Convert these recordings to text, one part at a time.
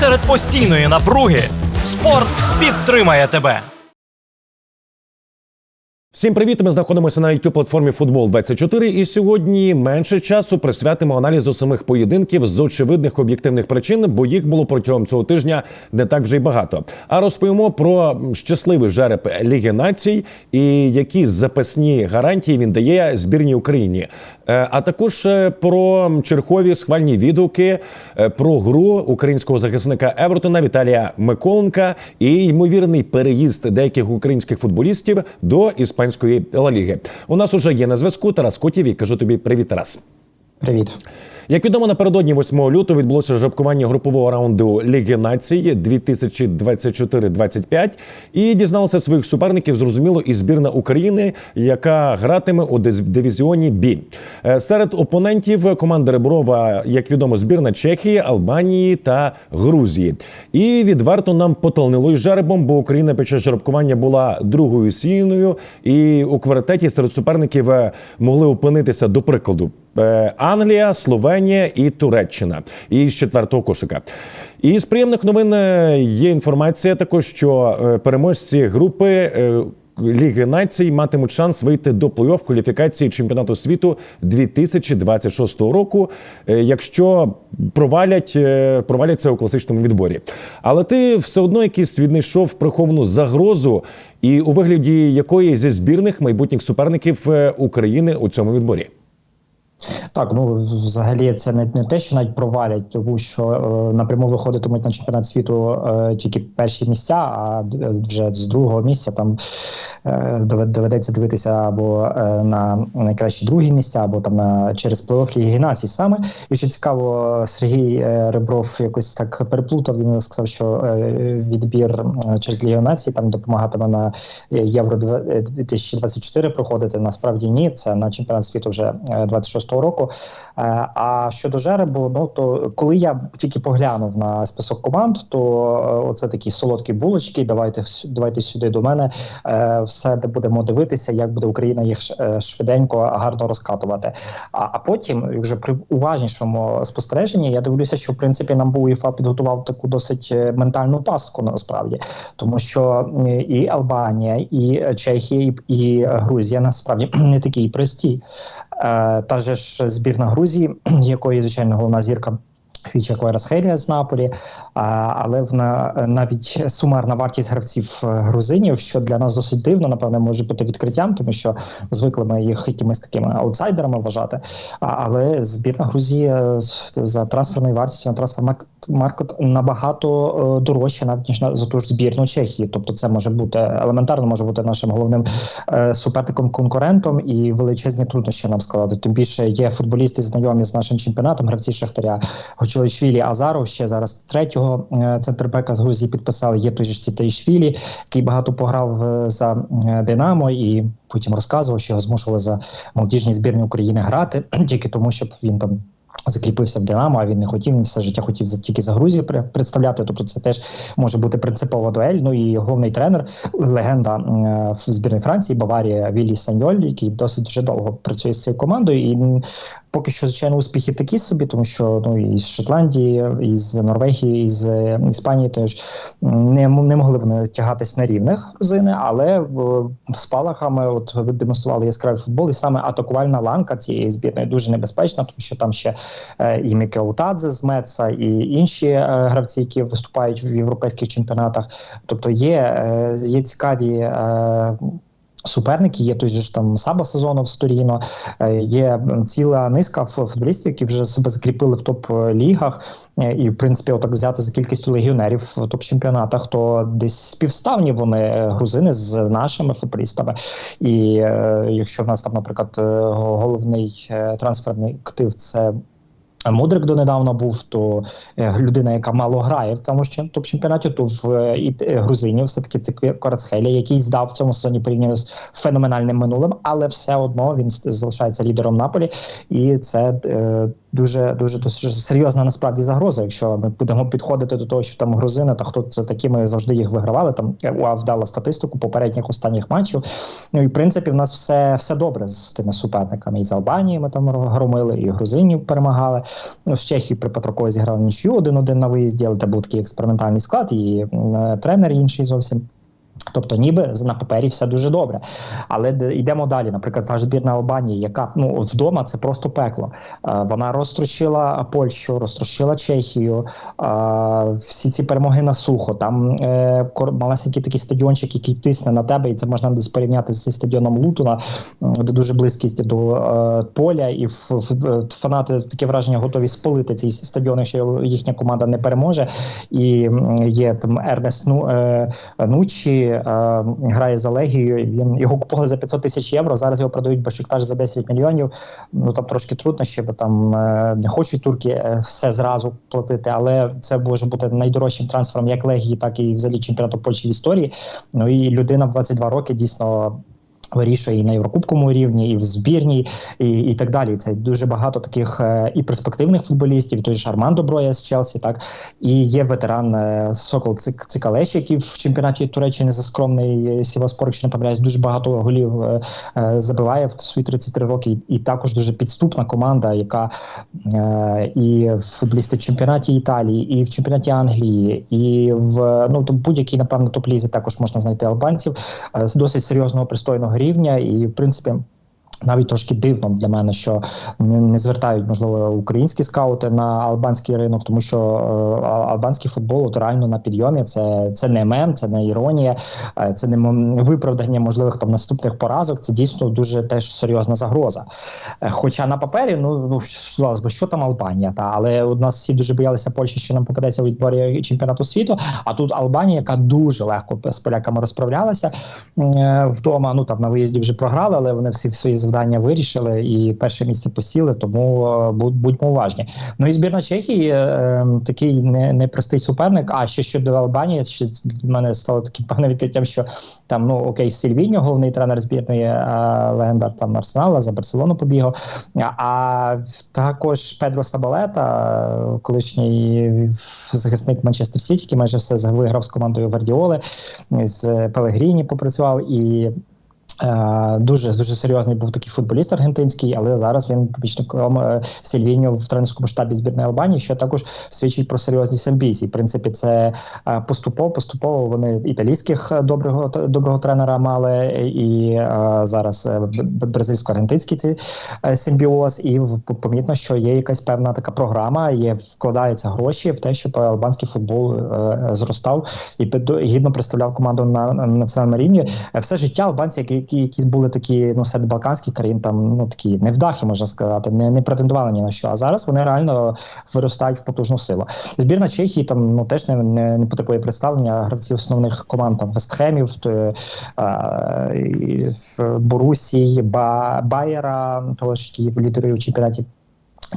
серед постійної напруги спорт підтримає тебе. Всім привіт! Ми знаходимося на youtube платформі Футбол 24 і сьогодні менше часу присвятимо аналізу самих поєдинків з очевидних об'єктивних причин, бо їх було протягом цього тижня не так вже й багато. А розповімо про щасливий жереб Ліги націй і які запасні гарантії він дає збірній Україні. Е, А також е, про чергові схвальні відгуки е, про гру українського захисника Евертона Віталія Миколенка і ймовірний переїзд деяких українських футболістів до іспанської Ла Ліги. У нас уже є на зв'язку Тарас Котів і кажу тобі привіт, Тарас. Привіт. Як відомо, напередодні 8 лютого відбулося жеребкування групового раунду Ліги націй 2024-25 і дізналися своїх суперників. Зрозуміло, і збірна України, яка гратиме у дивізіоні Бі. Е, Серед опонентів команда Реброва, як відомо, збірна Чехії, Албанії та Грузії. І відверто нам поталнило із жеребом, бо Україна під час жеребкування була другою сіяною, і у квартеті серед суперників е, могли опинитися до прикладу. Е, Англія, Словенія і Туреччина і з четвертого кошика. І з приємних новин е, є інформація також, що е, переможці групи. Ліги націй матимуть шанс вийти до плей-офф кваліфікації чемпіонату світу 2026 року, якщо провалять, проваляться у класичному відборі. Але ти все одно якийсь віднайшов приховану загрозу, і у вигляді якої зі збірних майбутніх суперників України у цьому відборі. Так, ну взагалі це не не те, що навіть провалять, тому що е, напряму виходитимуть на чемпіонат світу е, тільки перші місця, а вже з другого місця там е, доведеться дивитися або е, на найкращі другі місця, або там на через плей-офф Ліги Націй саме. І що цікаво, Сергій е, Ребров якось так переплутав. Він сказав, що е, відбір через Лігу Націй там допомагатиме на е, євро 2024 е, проходити. Насправді ні, це на чемпіонат світу вже 26 2026 року. Е, а щодо жеребу, ну то коли я тільки поглянув на список команд, то е, оце такі солодкі булочки. Давайте давайте сюди до мене е, все де будемо дивитися, як буде Україна їх швиденько гарно розкатувати. А а потім, вже при уважнішому спостереженні, я дивлюся, що в принципі нам був УЄФА підготував таку досить ментальну пастку насправді, тому що і Албанія, і Чехія, і Грузія насправді не такі прості. Е, Та же ж збірна Грузії, якої звичайно головна зірка. Фіча Кварасхелія з Наполі, а, але в на навіть сумарна вартість гравців е, грузинів, що для нас досить дивно, напевне, може бути відкриттям, тому що звикли ми їх якимись такими аутсайдерами вважати. А, але збірна Грузії е, за трансферною вартістю на трансфер-маркет набагато е, дорожча, навіть ніж на за ту ж збірну Чехії. Тобто, це може бути елементарно, може бути нашим головним е, суперником конкурентом і величезні труднощі нам складати. Тим більше є футболісти знайомі з нашим чемпіонатом, гравці Шахтаря Гочолишвілі, Азаров. Ще зараз третього е, центрбека з Грузії підписали. Є той же ж Цітаїшвілі, який багато пограв е, за е, Динамо і потім розказував, що його змушували за молодіжні збірні України грати тільки тому, щоб він там. Закріпився в Динамо, а він не хотів, він все життя хотів тільки за Грузію пре- представляти. Тобто це теж може бути принципова дуель. Ну і головний тренер, легенда е, в збірній Франції, Баварія Віллі Саньоль, який досить вже довго працює з цією командою. І поки що, звичайно, успіхи такі собі, тому що ну і з Шотландії, і з Норвегії, і з е, Іспанії теж не, не могли вони тягатись на рівних грузини, але е, спалахами от демонстрували яскравий футбол, і саме атакувальна ланка цієї збірної дуже небезпечна, тому що там ще е, і Мікео Тадзе з Меца, і інші е, гравці, які виступають в європейських чемпіонатах. Тобто є, е, є цікаві. Е, Суперники є той же ж там Саба сезонов з Торіно, е, є ціла низка футболістів, які вже себе закріпили в топ-лігах. Е, І, в принципі, отак взяти за кількістю легіонерів в топ-чемпіонатах, то десь співставні вони е, грузини з нашими футболістами. І е, якщо в нас там, наприклад, е, головний е, трансферний актив це. Мудрик донедавна був, то е, людина, яка мало грає в тому ж топ-чемпіонаті, то в е, і, е, грузинів все-таки це Кварацхелія, який здав в цьому сезоні порівняно з феноменальним минулим, але все одно він залишається лідером Наполі, і це е, дуже дуже дуже серйозна насправді загроза. Якщо ми будемо підходити до того, що там грузини, та хто це такі, ми завжди їх вигравали. Там УАВ дала статистику попередніх останніх матчів. Ну і в принципі, в нас все, все добре з тими суперниками. І з Албанії ми там громили, і грузинів перемагали. З Чехії при Петрокові зіграли нічю 1-1 на виїзді, але це був такий експериментальний склад, і м, тренер інший зовсім. Тобто, ніби на папері все дуже добре. Але йдемо далі. Наприклад, та ж збірна Албанії, яка ну вдома це просто пекло. Е, Вона розтрощила Польщу, розтрощила Чехію. е, Всі ці перемоги на сухо. Там е, малесенький такий стадіончик, який тисне на тебе, і це можна десь порівняти зі стадіоном Лутона, де дуже близькість до поля, і фанати таке враження готові спалити цей стадіон, якщо їхня команда не переможе. І є там Ернест Ну, Нучі е, грає за Легію. Він його купували за 500 тисяч євро. Зараз його продають Башикташ за 10 мільйонів. Ну там трошки труднощі, бо там е, не хочуть турки е, все зразу платити, але це може бути найдорожчим трансфером як Легії, так і взагалі чемпіонату Польщі в історії. Ну і людина в 22 роки дійсно. Вирішує і на єврокубковому рівні, і в збірній, і, і так далі. Це дуже багато таких е, і перспективних футболістів. і Той же Армандо Броя з Челсі, так і є ветеран е, Сокол Цикалеш, який в чемпіонаті Туреччини за скромний Сіваспор, якщо не помиляюсь, дуже багато голів е, е, забиває в свої 33 роки. І, також дуже підступна команда, яка е, і в футболісти в чемпіонаті Італії, і в чемпіонаті Англії, і в ну будь-якій, напевно, топ-лізі також можна знайти албанців е, з досить серйозного пристойного рівня, і в принципі. Навіть трошки дивно для мене, що не, звертають можливо українські скаути на албанський ринок, тому що е, албанський футбол от реально на підйомі. Це, це не мем, це не іронія, е, це не виправдання можливих там наступних поразок. Це дійсно дуже теж серйозна загроза. Е, Хоча на папері, ну ну би, що там Албанія, та але у нас всі дуже боялися Польщі, що нам попадеться у відборі чемпіонату світу. А тут Албанія, яка дуже легко з поляками розправлялася е, вдома. Ну там на виїзді вже програли, але вони всі в свої завдання вирішили і перше місце посіли. Тому е, будьмо уважні. Ну і збірна Чехії е, е, такий не- непростий суперник. А ще щодо Албанії, ще для мене стало таким певним відкриттям, що там ну окей, Сільвіньо, головний тренер збірної легендар там Арсенала за Барселону побігав. А, також Педро Сабалета, е, колишній захисник Манчестер Сіті, який майже все виграв з командою Гвардіоли, з Пелегріні попрацював і. Е, Дуже дуже серйозний був такий футболіст аргентинський, але зараз він помічником е, Сільвіньо в тренерському штабі збірної Албанії, що також свідчить про серйозність амбіцій. В принципі, це е, поступово, поступово вони італійських доброго доброго тренера мали, і зараз бразильсько-аргентинський цей симбіоз. І помітно, що є якась певна така програма, є вкладаються гроші в те, щоб албанський футбол зростав і гідно представляв команду на, на національному рівні. Все життя албанці, які, які якісь були такі ну серед балканських країн, там ну такі невдахи, можна сказати, не, не претендували ні на що. А зараз вони реально виростають в потужну силу. Збірна Чехії там ну теж не, не, не потребує представлення гравців основних команд там Вестхемів, то, а, і в Борусі, Ба, Байера, того ж які лідери у чемпіонаті.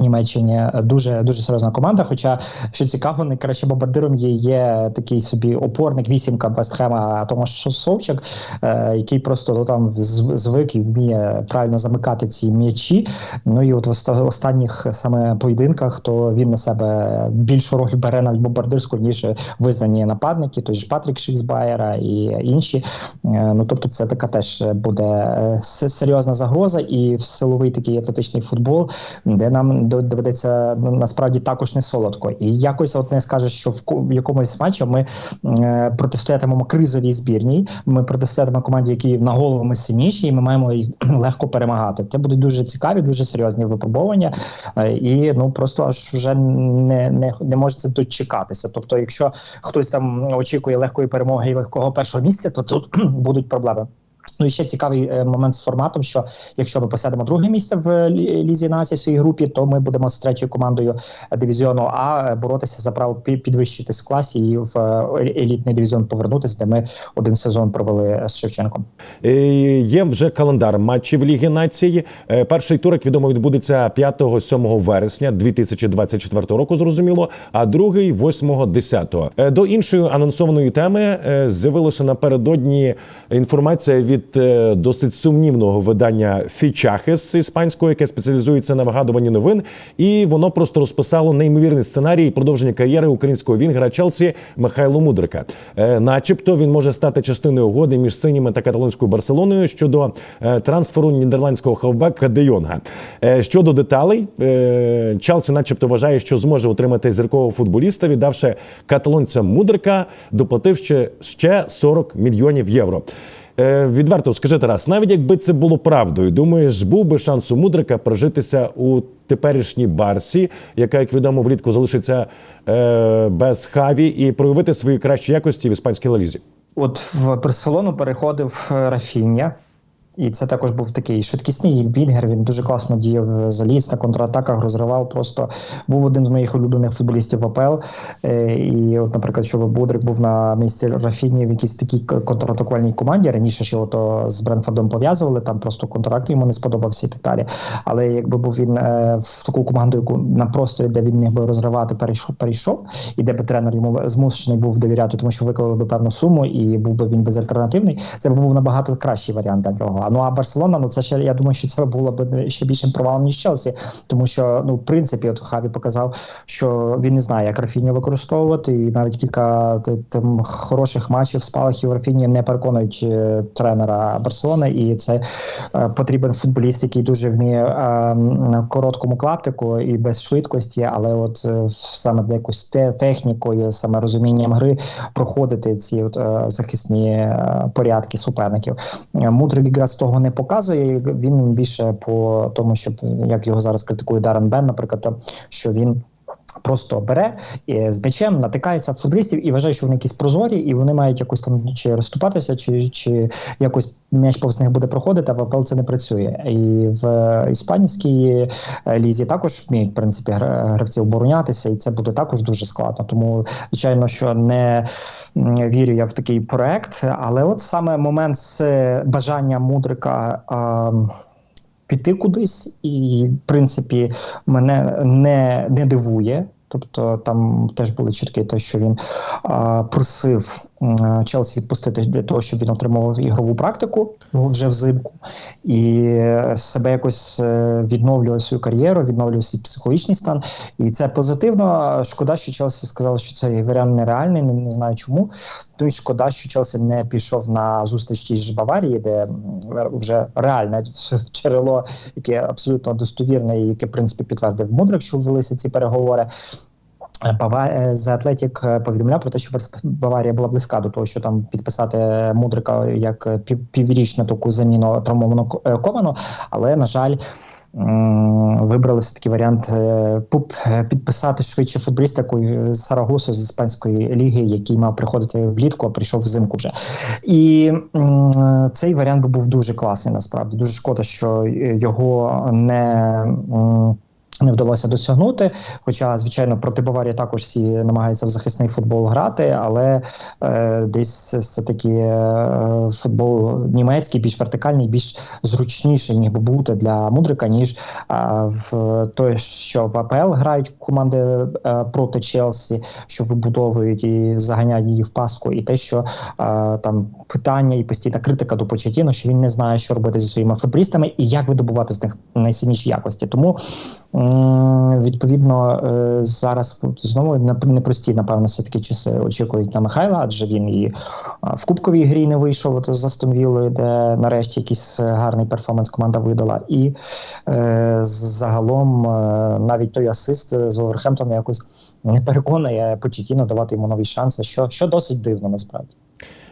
Німеччині дуже дуже серйозна команда. Хоча що цікаво, найкращим бомбардиром є, є такий собі опорник вісімка Вестхема Томаш Совчик, е, який просто ну, там звик і вміє правильно замикати ці м'ячі. Ну і от в останніх саме поєдинках то він на себе більшу роль бере навіть бомбардирську, ніж визнані нападники, той ж Патрік Шіксбаєра і інші. Е, Ну тобто, це така теж буде е, серйозна загроза, і в силовий такий атлетичний футбол, де нам доведеться ну, насправді також не солодко. І якось от не скажеш, що в, в якомусь матчі ми е, протистоятимемо кризовій збірній. Ми протистоятимемо команді, які на голову ми сильніші, і ми маємо їх легко перемагати. Це будуть дуже цікаві, дуже серйозні випробування. Е, і ну просто аж вже не, не, не може це дочекатися. Тобто, якщо хтось там очікує легкої перемоги і легкого першого місця, то тут будуть проблеми. Ну і ще цікавий е, момент з форматом, що якщо ми посядемо друге місце в е, лізі нації в своїй групі, то ми будемо з третьою командою е, дивізіону А боротися за право пі- підвищитись в класі і в елітний дивізіон повернутися, де ми один сезон провели з Шевченком. Є вже календар матчів Ліги нації. Перший тур, як відомо, відбудеться 5-7 вересня 2024 року. Зрозуміло, а другий 8-10. Е, До іншої анонсованої теми з'явилася напередодні інформація від е, досить сумнівного видання Фічахес іспанського, яке спеціалізується на вигадуванні новин, і воно просто розписало неймовірний сценарій продовження кар'єри українського вінгера Челсі Михайло Мудрика. Е, начебто він може стати частиною угоди між синіми та каталонською Барселоною щодо е, трансферу нідерландського хавбека Де Йонга. Щодо деталей, Челсі, начебто, вважає, що зможе отримати зіркового футболіста, віддавши каталонцям Мудрика, доплатив ще, ще 40 мільйонів євро. Е, відверто скажи Тарас, навіть якби це було правдою, думаєш, був би шанс у Мудрика прожитися у теперішній Барсі, яка, як відомо, влітку залишиться е, без хаві, і проявити свої кращі якості в іспанській лалізі? От в Барселону переходив е, Рафіння. І це також був такий швидкісний вінгер. Він дуже класно діяв заліз на контратаках, розривав. Просто був один з моїх улюблених футболістів АПЛ. Е, І, от, наприклад, щоб Будрик був на місці Рафіні в якійсь такій контратакувальній команді. Раніше ж його то з Бренфордом пов'язували, там просто контракт йому не сподобався і так далі. Але якби був він е, в таку команду, яку на просторі, де він міг би розривати, перейшов, перейшов, і де би тренер йому змушений був довіряти, тому що виклали би певну суму, і був би він безальтернативний. Це був набагато кращий варіант для нього. Ну а Барселона, ну це ще я думаю, що це було б ще більшим провалом ніж Челсі, тому що ну в принципі, от Хаві показав, що він не знає, як Рафіню використовувати, і навіть кілька там хороших матчів спалахів Рафіні не переконують е, тренера Барселони, і це е, потрібен футболіст, який дуже вміє е, на короткому клаптику і без швидкості, але от е, саме якось те, технікою, саме розумінням гри проходити ці от, е, захисні е, порядки суперників. Е, Мудрик якраз того не показує. Він більше по тому, щоб як його зараз критикує Дарен Бен, наприклад, що він. Просто бере і з м'ячем натикається в футболістів і вважає, що вони якісь прозорі, і вони мають якось там чи розступатися, чи, чи якось м'яч повз них буде проходити, а в АПЛ це не працює. І в е, іспанській е, лізі також вміють в принципі гравці оборонятися, і це буде також дуже складно. Тому звичайно, що не вірю я в такий проект, але от саме момент з бажання мудрика. ем, піти кудись, і в принципі мене не, не дивує. Тобто там теж були чіткі те, що він а, просив Челсі відпустити для того, щоб він отримував ігрову практику вже взимку, і е, себе якось е, відновлював свою кар'єру, відновлював свій психологічний стан. І це позитивно. Шкода, що Челсі сказав, що цей варіант нереальний. Не, не знаю чому. Ну і шкода, що Челсі не пішов на зустріч ж Баварії, де вже реальне джерело, яке абсолютно достовірне, і яке в принципі підтвердив Мудрик, що велися ці переговори. Бава е, Атлетік е, повідомляв про те, що Баварія була близька до того, що там підписати Мудрика як е, піврічну таку заміну е, Ковану, але на жаль. Вибрали все таки варіант е, е, підписати швидше футболіста Сарагосу з іспанської ліги, який мав приходити влітку, а прийшов взимку вже. І цей варіант був дуже класний. Насправді дуже шкода, що е, його не. Не вдалося досягнути. Хоча, звичайно, проти Баварії також всі намагаються в захисний футбол грати, але е, десь все-таки е, футбол німецький, більш вертикальний, більш зручніший міг би бути для мудрика, ніж е, в той, що в АПЛ грають команди е, проти Челсі, що вибудовують і заганяють її в паску, і те, що е, там питання і постійна критика до Почетіно, що він не знає, що робити зі своїми футболістами і як видобувати з них найсильніші якості. Тому відповідно е, зараз знову непрості, напевно, все таки часи очікують на Михайла, адже він і в кубковій грі не вийшов от, з Астон Віллою, де нарешті якийсь гарний перформанс команда видала. І е, загалом е, навіть той асист з Вулверхемптона якось не переконує Почетіно давати йому нові шанси, що, що досить дивно насправді.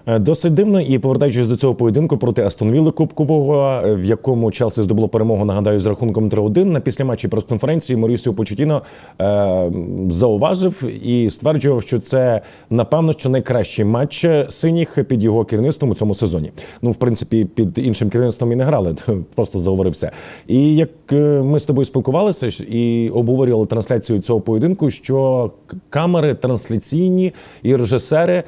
Е, Досить дивно, і повертаючись до цього поєдинку проти Астон Вілли Кубкового, е, в якому Челсі здобуло перемогу, нагадаю, з рахунком 3-1. На післяматчі прес-конференції Морісіо Почетіно е, зауважив і стверджував, що це напевно що найкращий матч синіх під його керівництвом у цьому сезоні. Ну, в принципі, під іншим керівництвом і не грали, просто заговорився. І як е, ми з тобою спілкувалися і обговорювали трансляцію цього поєдинку, що камери трансляційні і режисери,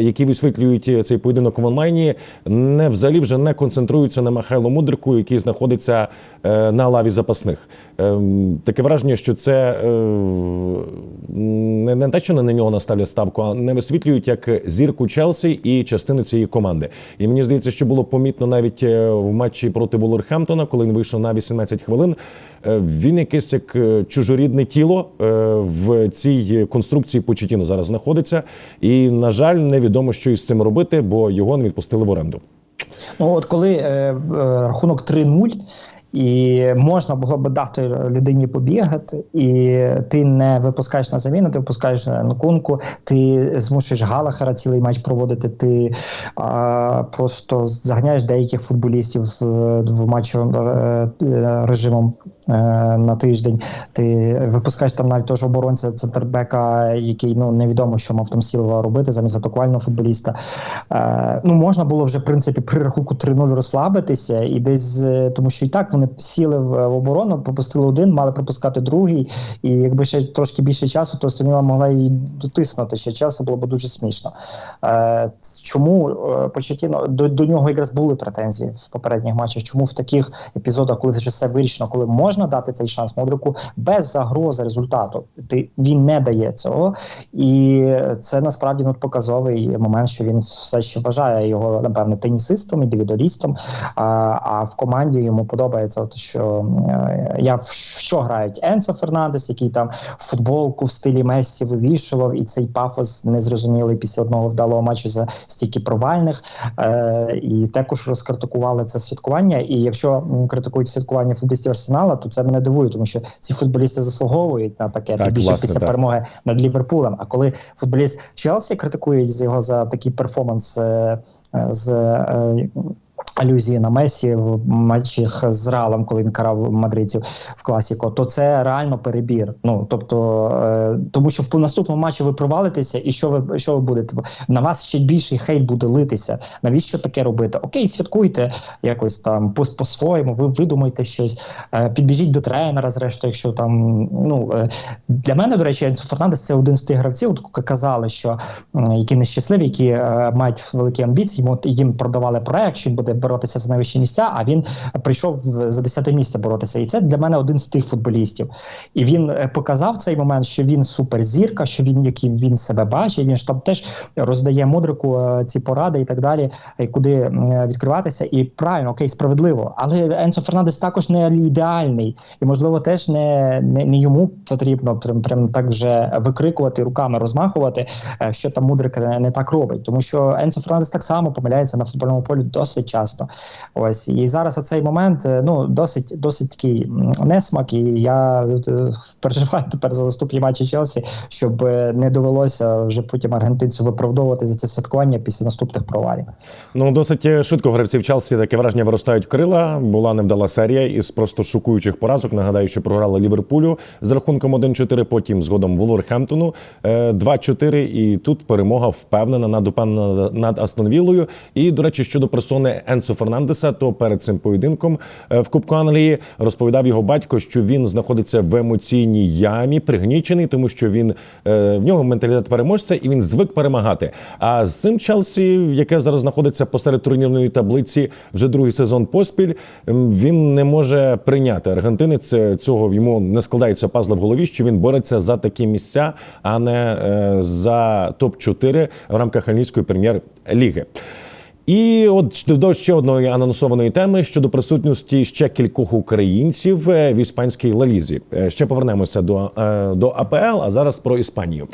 які висвітлюють е, цей поєдинок в онлайні, не взагалі вже не концентруються на Михайло Мудрику, який знаходиться е, на лаві запасних. Ем, Таке враження, що це е, не, не те, що на нього наставлять ставку, а не висвітлюють як зірку Челсі і частину цієї команди. І мені здається, що було помітно навіть е, в матчі проти Вулверхемптона, коли він вийшов на 18 хвилин. Е, Він якесь як чужорідне тіло в цій конструкції Почетіно зараз знаходиться. І, на жаль, невідомо, що із цим робити, бо його не відпустили в оренду. Ну от коли е, е, рахунок 3-0, і можна було би дати людині побігати, і ти не випускаєш на заміну, ти випускаєш Нкунку, ти змушуєш Галахара цілий матч проводити. Ти а, просто заганяєш деяких футболістів в, матчі е, е, режимом на тиждень. Ти випускаєш там навіть того ж оборонця центрбека, який ну невідомо, що мав там Сілва робити замість атакувального футболіста. Е, ну можна було вже в принципі при рахунку 3-0 розслабитися, і десь е, тому, що і так вони сіли в, оборону, пропустили один, мали пропускати другий. І якби ще трошки більше часу, то Станіла могла і дотиснути ще часу, було б дуже смішно. Е, чому е, Почетіно до, до нього якраз були претензії в попередніх матчах? Чому в таких епізодах, коли вже все вирішено, коли можна дати цей шанс Модрику без загрози результату, ти він не дає цього, і це насправді ну, показовий момент, що він все ще вважає його напевне тенісистом, індивідуалістом. А, а в команді йому подобається, от що е, я в що грають Енсо Фернандес, який там футболку в стилі Мессі вивішував, і цей пафос незрозумілий після одного вдалого матчу за стільки провальних. Е, і також розкритикували це святкування. І якщо критикують святкування футболістів Арсенала, то це мене дивує, тому що ці футболісти заслуговують на таке Так, тим більше власне, після так. перемоги над Ліверпулем. А коли футболіст Челсі критикують його за такий перформанс е, е, з. Е, Алюзії на Месі в матчах з Реалом, коли він карав мадридців в класіко, то це реально перебір. Ну тобто, е, тому що в наступному матчі ви провалитеся, і що ви що ви будете? На вас ще більший хейт буде литися. Навіщо таке робити? Окей, святкуйте якось там по- по-своєму. Ви видумайте щось, е, підбіжіть до тренера. Зрештою, якщо там ну е, для мене, до речі, Енсо Фернандес це один з тих гравців, казали, що м, які нещасливі, які е, мають великі амбіції. Їм продавали проект, що він буде боротися за найвищі місця. А він прийшов за 10 місце боротися. І це для мене один з тих футболістів. І він е, показав цей момент, що він суперзірка, що він яким він себе бачить. Він ж там теж роздає мудрику е, ці поради і так далі, е, куди відкриватися. І правильно, окей, справедливо. Але Енсо Фернандес також не ідеальний, і можливо теж не, не, не йому потрібно прям, прям так вже викрикувати руками, розмахувати, що там мудрик не так робить. Тому що Енсо Фернандес так само помиляється на футбольному полі досить часто. Ось і зараз оцей момент е, ну досить досить такий несмак. І я е, переживаю тепер за наступні матчі Челсі, щоб е, не довелося вже потім аргентинцю виправдовувати за це святкування після наступних провалів. Ну, досить швидко гравців Челсі таке враження виростають крила. Була невдала серія із просто шокуючих поразок. Нагадаю, що програли Ліверпулю з рахунком 1-4, потім згодом Вулверхемптону е, 2-4. І тут перемога впевнена над над Астон Віллою. І, до речі, щодо персони Енсо Фернандеса, то перед цим поєдинком е, в Кубку Англії розповідав його батько, що він знаходиться в емоційній ямі, пригнічений, тому що він е, в нього менталітет переможця і він звик перемагати. А з цим Челсі, яке зараз знаходиться посеред турнірної таблиці, вже другий сезон поспіль, він не може прийняти. Аргентинець е, цього йому не складається пазла в голові, що він бореться за такі місця, а не за топ 4 в рамках англійської прем'єр-ліги. І от до ще одної анонсованої теми щодо присутності ще кількох українців е, в іспанській лалізі. Е, Ще повернемося до, е, до АПЛ, а зараз про Іспанію.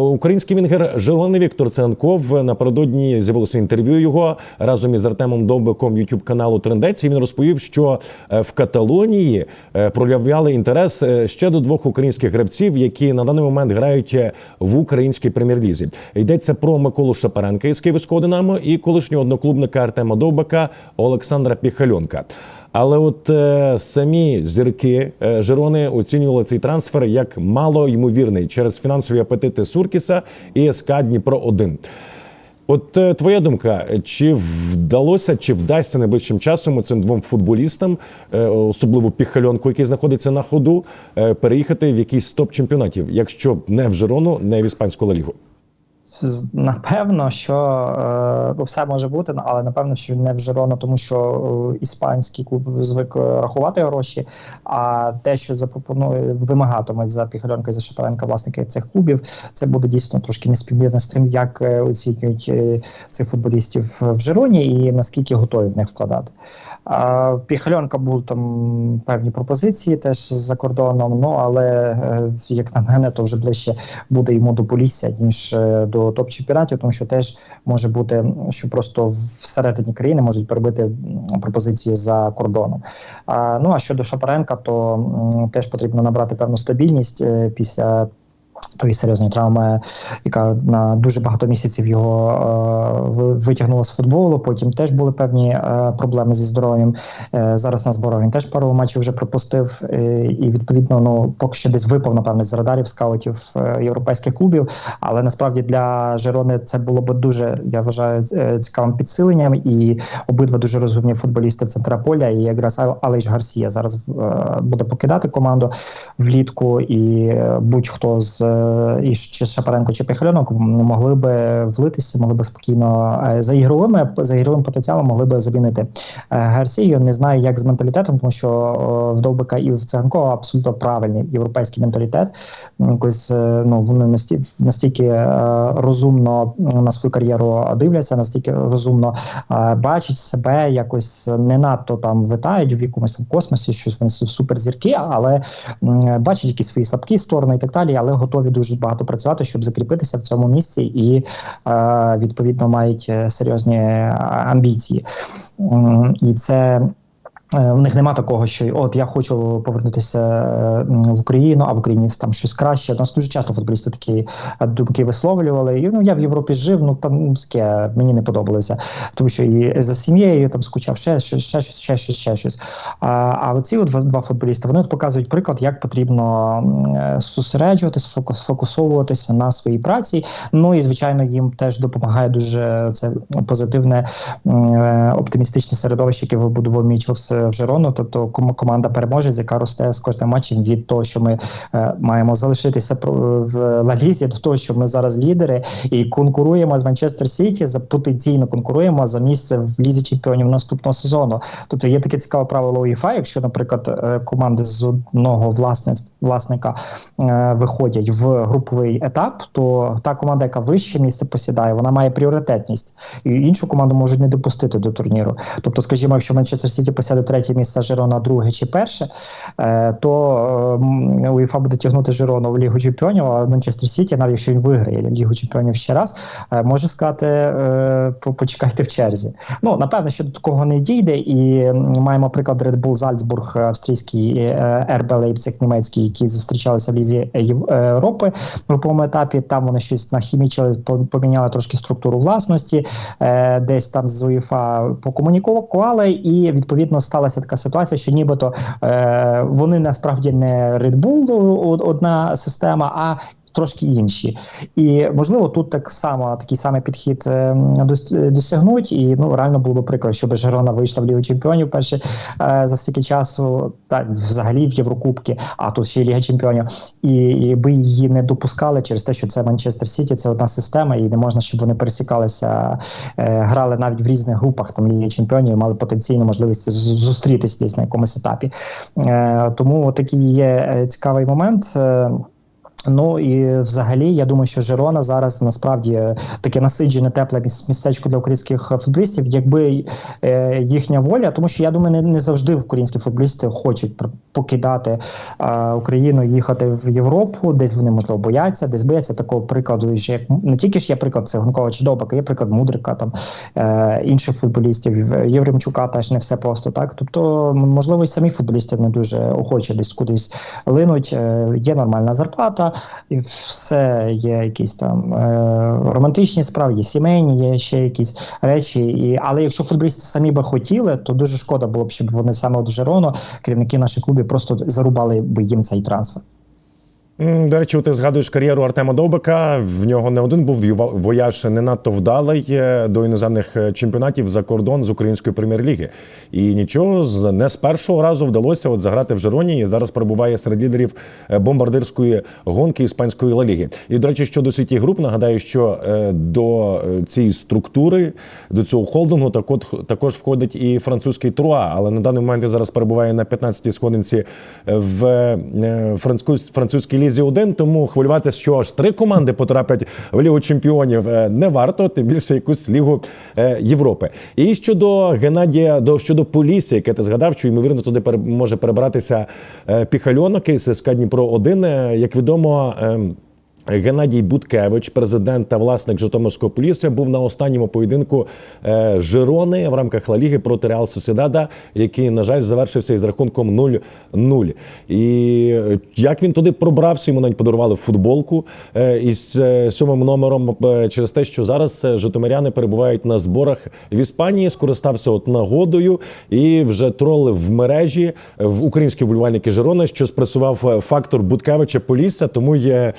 Український вінгер Желоний Віктор Ценков напередодні з'явилося інтерв'ю його разом із Артемом Довбиком Ютуб каналу Трендець. І Він розповів, що в Каталонії проявляли інтерес ще до двох українських гравців, які на даний момент грають в українській прем'єр-лізі. Йдеться про Миколу Шапаренка із Київського Динамо і колишнього одноклубника Артема Довбика Олександра Піхальонка. Але от е, самі зірки е, Жирони оцінювали цей трансфер як мало ймовірний через фінансові апетити Суркіса і СК Дніпро 1 От е, твоя думка, чи вдалося, чи вдасться найближчим часом цим двом футболістам, е, особливо Піхальонку, який знаходиться на ходу, е, переїхати в якийсь з топ чемпіонатів, якщо не в Жирону, не в іспанську Лігу? Напевно, що е, ну, все може бути, але напевно, що не в Жирона, тому що е, іспанський клуб звик е, рахувати гроші. А те, що запропонує вимагатимуть за Піхальонка і за Шапаренка власники цих клубів, це буде дійсно трошки неспівмірно з тим, як е, оцінюють е, цих футболістів в Жироні і наскільки готові в них вкладати. А Піхальонка був там певні пропозиції теж за кордоном. Ну але е, як на мене, то вже ближче буде йому до Полісся, ніж е, до топ-чемпіонатів, тому що теж може бути, що просто всередині країни можуть перебити пропозиції за кордоном. А, ну а щодо Шапаренка, то м, теж потрібно набрати певну стабільність е, після. Тої серйозної травми, яка на дуже багато місяців його е, витягнула з футболу. Потім теж були певні е, проблеми зі здоров'ям. Е, зараз на зборах він теж пару матчів вже пропустив. Е, і відповідно, ну поки що десь випав, напевне, з радарів скаутів е, європейських клубів. Але насправді для Жерони це було б дуже, я вважаю, е, цікавим підсиленням. І обидва дуже розумні футболісти в центра поля. І якраз Ал- Алейш Гарсія зараз е, буде покидати команду влітку, і е, будь-хто з і чи Шапаренко чи Піхальонок могли би влитися, могли би спокійно е, за ігровими за ігровим потенціалом могли би замінити е, Гарсію. Не знаю, як з менталітетом, тому що в Довбика і в Циганкова абсолютно правильний європейський менталітет. Якось е, ну вони насті- настільки розумно на свою кар'єру дивляться, настільки розумно бачать себе, якось не надто там витають в якомусь там космосі, щось вони суперзірки, але бачать якісь свої слабкі сторони і так далі, але готові дуже багато працювати, щоб закріпитися в цьому місці, і е, відповідно мають е, серйозні е, амбіції. І це. Е, В них нема такого, що от я хочу повернутися е, в Україну, а в Україні там щось краще. У нас дуже часто футболісти такі е, думки висловлювали. І ну я в Європі жив, ну там таке мені не подобалося, тому що і за сім'єю там скучав ще щось, ще щось, ще щось, ще щось. А, а оці от два- футболісти вони от показують приклад, як потрібно фокус- сфокусовуватися на своїй праці. Ну і звичайно, їм теж допомагає дуже це позитивне оптимістичне середовище, яке вибудував Мічелс в Жерону. Тобто команда переможець, яка росте з кожним матчем від того, що ми е, маємо залишитися в Ла Лізі, до того, що ми зараз лідери і конкуруємо з Манчестер Сіті за потенційно конкуруємо за місце в лізі чемпіонів наступного сезону. Тобто є таке цікаве правило УЄФА, якщо, наприклад, е, команди з одного власника е, виходять в груповий етап, то та команда, яка вище місце посідає, вона має пріоритетність, і іншу команду можуть не допустити до турніру. Тобто, скажімо, якщо Манчестер Сіті посяде третє місце, Жирона друге чи перше, е, то е, УЄФА буде тягнути Жирону в Лігу Чемпіонів, а Манчестер Сіті, навіть якщо він виграє Лігу Чемпіонів ще раз, е, може сказати, почекайте в черзі. Ну, напевно, що до такого не дійде, і маємо приклад Red Bull Зальцбург, австрійський РБ Лейпциг німецький, які зустрічалися в Лізі Європи в груповому етапі. Там вони щось нахімічили, по- поміняли трошки структуру власності, десь там з УЄФА покомунікували, і відповідно сталася така ситуація, що нібито е, вони насправді не Red Bull одна система, а Трошки інші, і можливо тут так само такий самий підхід е, досягнуть. І ну реально було б прикро, щоб Жерона вийшла в Лігу Чемпіонів перше е, за стільки часу, та взагалі в Єврокубки, а тут ще й Ліга Чемпіонів, і, і би її не допускали через те, що це Манчестер Сіті, це одна система, і не можна, щоб вони пересікалися, е, грали навіть в різних групах там Ліги Чемпіонів, мали потенційну можливість зустрітися десь на якомусь етапі. Е, тому такий є е, цікавий момент. Е, Ну і взагалі, я думаю, що Жирона зараз насправді е, таке насиджене тепле міс- містечко для українських е, футболістів, якби е, їхня воля, тому що я думаю, не, не завжди українські футболісти хочуть покидати е, Україну, їхати в Європу. Десь вони можливо бояться, десь бояться такого прикладу. Що як не тільки ж є приклад Циганкова чи Довбака, є приклад Мудрика, там е, інших футболістів. Євремчука теж не все просто так. Тобто, можливо, і самі футболісти не дуже охоче десь кудись линуть. Е, є нормальна зарплата, і все є якісь там е, романтичні справи, є сімейні, є ще якісь речі. І, але якщо футболісти самі би хотіли, то дуже шкода було б, щоб вони саме от Жероно, керівники наших клубів, просто зарубали би їм цей трансфер. До речі, ти згадуєш кар'єру Артема Довбика. В нього не один був вояж не надто вдалий е, до іноземних е, чемпіонатів за кордон з української прем'єр-ліги. І нічого з не з першого разу вдалося от заграти в Жероні. І зараз перебуває серед лідерів е, бомбардирської гонки іспанської Ла Ліги. І до речі, щодо сіті груп, нагадаю, що до цієї структури, до цього холдингу, також входить і французький Труа. Але на даний момент він зараз перебуває на 15-й сходинці в французькій лізі 1, тому хвилюватися, що аж три команди потраплять в Лігу чемпіонів е, не варто, тим більше якусь лігу е, Європи. І щодо Геннадія, до щодо Полісся, яке ти згадав, що ймовірно туди може перебратися е, Піхальонок із СК Дніпро 1 Е, Як відомо. Геннадій Буткевич, президент та власник Житомирського полісся, був на останньому поєдинку е, Жирони в рамках Ла Ліги проти Реал Сосідада, який, на жаль, завершився із рахунком 0-0. І е, як він туди пробрався, йому навіть подарували футболку е, із сьомим номером через те, що зараз житомиряни перебувають на зборах в Іспанії. Скористався от нагодою і вже тролив в мережі в українські вболівальники Жирони, що спрацював фактор Буткевича Полісся, тому є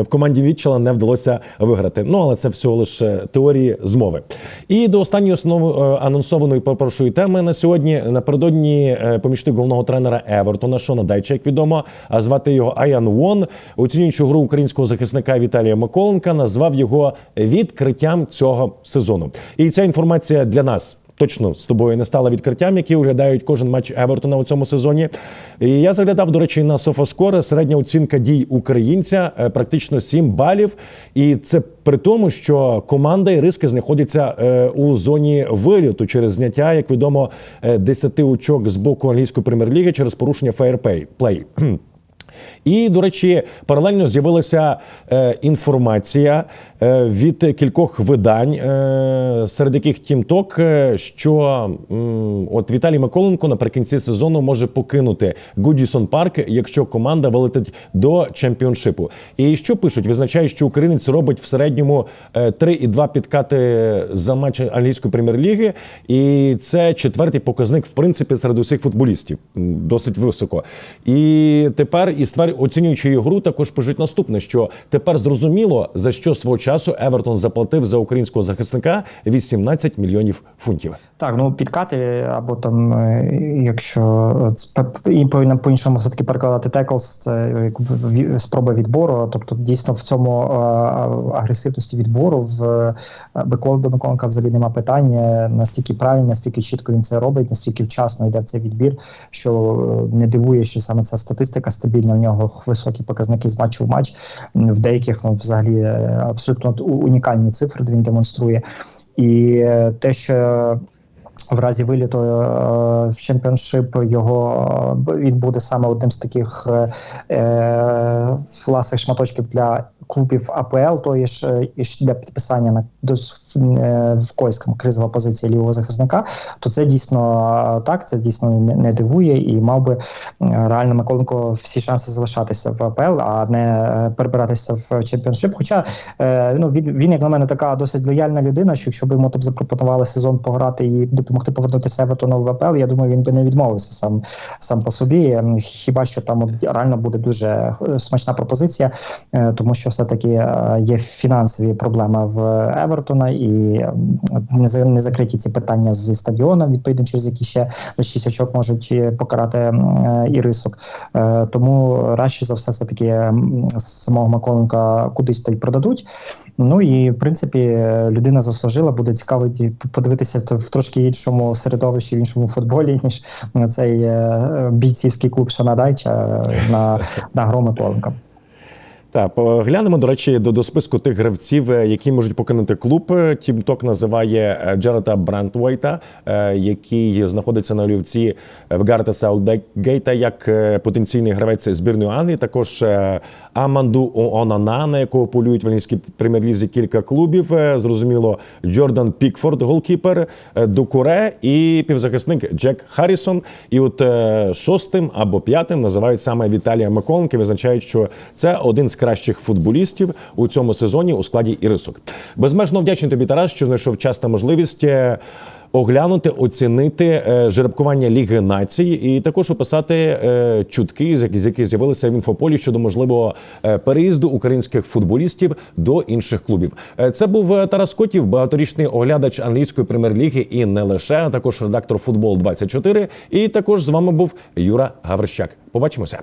е, команді Вітчела не вдалося виграти. Ну але це всього лише теорії змови. І до останньої основи е, анонсованої першої теми на сьогодні напередодні е, помічник головного тренера Евертона Шона Дайча, як відомо, а звати його Аян Вон, оцінюючи гру українського захисника Віталія Миколенка, назвав його відкриттям цього сезону. І ця інформація для нас. Точно з тобою не стала відкриттям, які оглядають кожен матч Евертона у цьому сезоні. І я заглядав, до речі, на Софоскор. Середня оцінка дій українця е, практично 7 балів. І це при тому, що команда і риски знаходяться е, у зоні виліту через зняття, як відомо, е, 10 очок з боку англійської прем'єр-ліги через порушення фейерплей. І, до речі, паралельно з'явилася е, інформація е, від кількох видань, е, серед яких Тімток, е, що м, от Віталій Миколенко наприкінці сезону може покинути Гудісон Парк, якщо команда вилетить до чемпіоншипу. І що пишуть? Визначають, що українець робить в середньому е, 3,2 підкати за матч англійської прем'єр-ліги, і це четвертий показник, в принципі, серед усіх футболістів. Досить високо. І тепер і ствер, оцінюючи її гру, також пишуть наступне: що тепер зрозуміло, за що свого часу Евертон заплатив за українського захисника 18 мільйонів фунтів. Так, ну підкати, або там, е, якщо п- і повинен по-іншому все-таки перекладати теклс, це ві- спроба відбору. Тобто, дійсно в цьому е, агресивності відбору в е, до Миколенка взагалі нема питання. Настільки правильно, настільки чітко він це робить, настільки вчасно йде в цей відбір, що е, не дивує, що саме ця статистика стабільна. В нього високі показники з матчу в матч. В деяких ну взагалі е, абсолютно унікальні цифри він демонструє. І е, те, що в разі виліту е, в чемпіоншип його е, він буде саме одним з таких е, власних шматочків для клубів АПЛ, е, і ж для підписання на до в когось кризова позиція лівого захисника, то це дійсно так, це дійсно не, дивує і мав би реально Миколенко всі шанси залишатися в АПЛ, а не перебиратися в чемпіоншип. Хоча ну він, він, як на мене, така досить лояльна людина, що якщо б йому там запропонували сезон пограти і допомогти повернутися Евертону в АПЛ, я думаю, він би не відмовився сам сам по собі. Ем, Хіба що там реально буде дуже е, смачна пропозиція, е, тому що все-таки е, є фінансові проблеми в Евертона і не закриті ці питання зі стадіоном, відповідно, через які ще на 6 очок можуть покарати і рисок. Тому радше за все, все таки самого Маколенка кудись то й продадуть. Ну і в принципі людина заслужила, буде цікаво подивитися в, трошки іншому середовищі, в іншому футболі, ніж на цей е, бійцівський клуб Шанадайча е, на, на громи Миколенка. Так, поглянемо, до речі, до, до списку тих гравців, е, які можуть покинути клуб. Тімток називає е, Джерета Брантвейта, е, який знаходиться на олівці в Гарта Саутгейта як е, потенційний гравець збірної Англії. Також е, Аманду Онана, на якого полюють в англійській прем'єр-лізі кілька клубів. Е, Зрозуміло, Джордан Пікфорд, голкіпер, е, Дукуре і півзахисник Джек Харрісон. І от е, шостим або п'ятим називають саме Віталія Миколенка. Визначають, що це один з кращих футболістів у цьому сезоні у складі ірисок. Безмежно вдячний тобі, Тарас, що знайшов час та можливість. е, Оглянути, оцінити е, жеребкування Ліги націй і також описати е, чутки, з які з'явилися в інфополі щодо можливого переїзду українських футболістів до інших клубів. Це був Тарас Котів, багаторічний оглядач англійської прем'єр-ліги і не лише, а також редактор футбол 24 І також з вами був Юра Гаврищак. Побачимося.